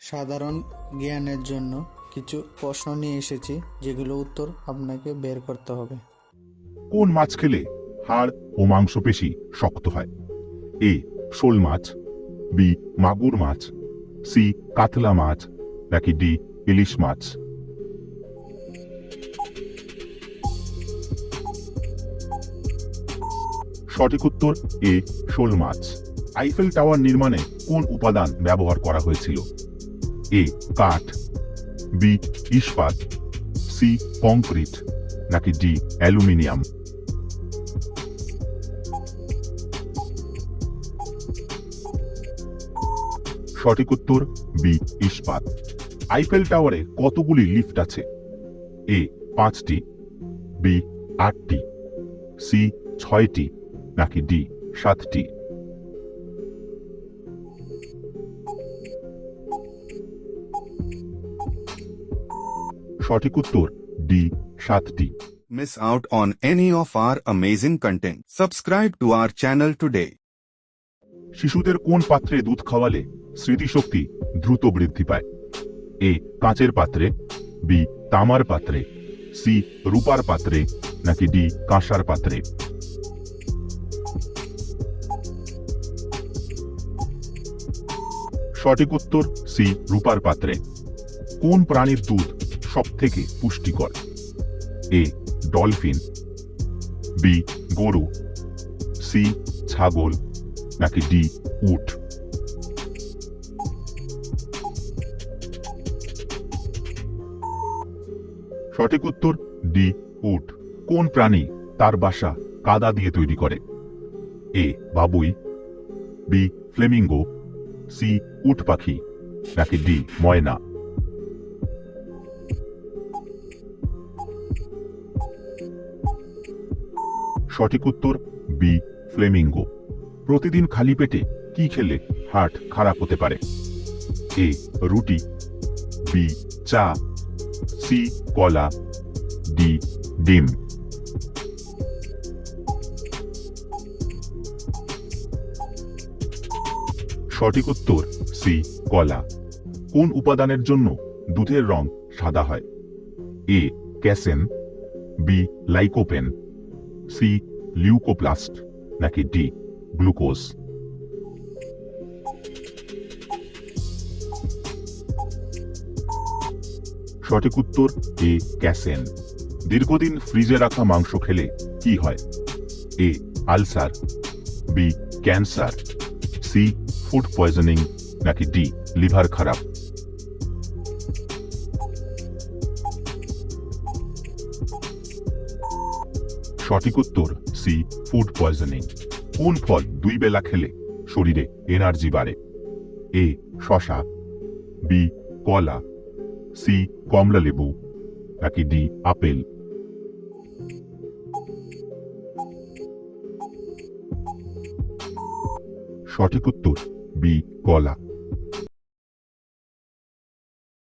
সাধারণ জ্ঞানের জন্য কিছু প্রশ্ন নিয়ে এসেছি, যেগুলো উত্তর আপনাকে বের করতে হবে। কোন মাছ খেলে হাড় ও মাংসপেশি শক্ত হয়? এ, শোল মাছ, বি, মাগুর মাছ, সি, কাতলা মাছ, নাকি ডি, ইলিশ মাছ? সঠিক উত্তর, এ, শোল মাছ। আইফেল টাওয়ার নির্মাণে কোন উপাদান ব্যবহার করা হয়েছিল? এ কাঠ, বি ইস্পাত, সি কংক্রিট, নাকি ডি অ্যালুমিনিয়াম? সঠিক উত্তর, বি ইস্পাত। আইফেল টাওয়ারে কতগুলি লিফট আছে? এ পাঁচটি, বি আটটি, সি ছয়টি, নাকি ডি সাতটি? সঠিক উত্তর ডি সাতটি Miss out on any of our amazing content. Subscribe to our channel today. শিশুদের কোন পাত্রে দুধ খাওয়ালে স্মৃতিশক্তি দ্রুত বৃদ্ধি পায় এ কাঁচের পাত্রে বি তামার পাত্রে সি রূপার পাত্রে নাকি ডি কাঁসার পাত্রে সঠিক উত্তর সি রূপার পাত্রে কোন প্রাণীর দুধ সব থেকে পুষ্টিকর। এ, ডলফিন, বি, গরু, সি, ছাগল, নাকি ডি, উট। সঠিক উত্তর, ডি, উট। কোন প্রাণী তার বাসা কাদা দিয়ে তৈরি করে? এ, বাবুই, বি, ফ্লেমিঙ্গো, সি, উট পাখি, নাকি ডি, ময়না। সঠিক উত্তর, বি, ফ্লেমিঙ্গো। প্রতিদিন খালি পেটে কি খেলে হার্ট খারাপ হতে পারে? এ, রুটি, বি, চা, সি, কলা, ডি, ডিম। সঠিক উত্তর, সি, কলা। কোন উপাদানের জন্য দুধের রং সাদা হয়? A, casein, B, lycopene, C leucoplast নাকি ডি গ্লুকোজ সঠিক উত্তর এ ক্যাসেন। দীর্ঘদিন ফ্রিজে রাখা মাংস খেলে কি হয়? A ulcer. B cancer. C food poisoning, নাকি ডি লিভার খারাপ। সঠিক উত্তর সি, ফুড পয়জনিং। কোন ফল দুই বেলা খেলে শরীরে এনার্জি বাড়ে? এ, শশা। বি, কলা। সি, কমলা লেবু। নাকি ডি, আপেল। সঠিক উত্তর বি, কলা।